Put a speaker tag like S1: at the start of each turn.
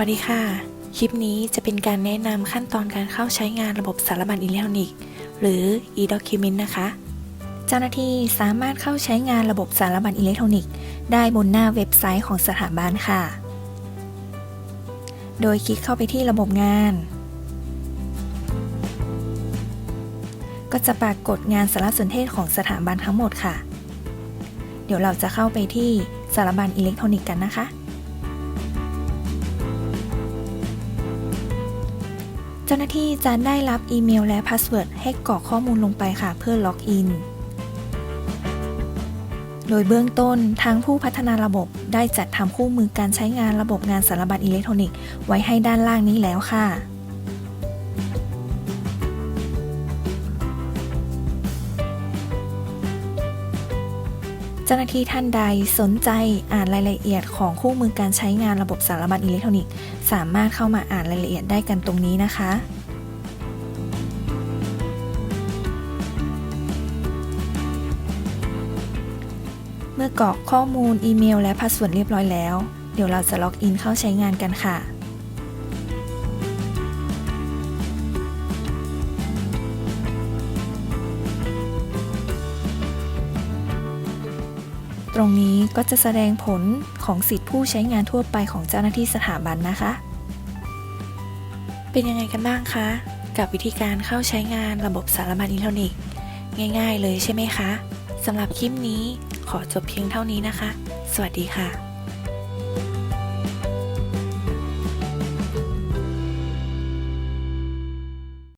S1: วัสดีค่ะ คลิปนี้จะเป็นการแนะนำขั้นตอนการเข้าใช้งานระบบสารบัญอิเล็กทรอนิกส์หรือ e-document นะคะ เจ้าหน้าที่สามารถเข้าใช้งานระบบสารบัญอิเล็กทรอนิกส์ได้บนหน้าเว็บไซต์ของสถาบันค่ะ โดยคลิกเข้าไปที่ระบบงาน ก็จะปรากฏงานสารสนเทศของสถาบันทั้งหมดค่ะ เดี๋ยวเราจะเข้าไปที่สารบัญอิเล็กทรอนิกส์กันนะคะ เจ้าหน้าที่จะได้รับอีเมลและพาสเวิร์ดให้กรอกข้อมูลลงไปค่ะเพื่อล็อกอิน โดยเบื้องต้นทางผู้พัฒนาระบบได้จัดทำคู่มือการใช้งานระบบงานสารบัญอิเล็กทรอนิกส์ไว้ให้ด้านล่างนี้แล้วค่ะ เจ้าหน้าที่ท่านใดสนใจอ่านรายละเอียดของคู่มือการใช้งานระบบสารบัญอิเล็กทรอนิกส์ สามารถเข้ามาอ่านรายละเอียดได้กันตรงนี้นะคะเมื่อกรอกข้อมูลอีเมลและพาสเวิร์ดเรียบร้อยแล้ว เดี๋ยวเราจะล็อกอินเข้าใช้งานกันค่ะ ตรงนี้ก็จะแสดงผลของสิทธิผู้ใช้งานทั่วไปของเจ้าหน้าที่สถาบันนะคะ เป็นยังไงกันบ้างคะ กับวิธีการเข้าใช้งานระบบสารบัญอิเล็กทรอนิกส์ ง่าย ๆ เลยใช่ไหมคะสำหรับคลิปนี้ขอจบเพียงเท่านี้นะคะ สวัสดีค่ะ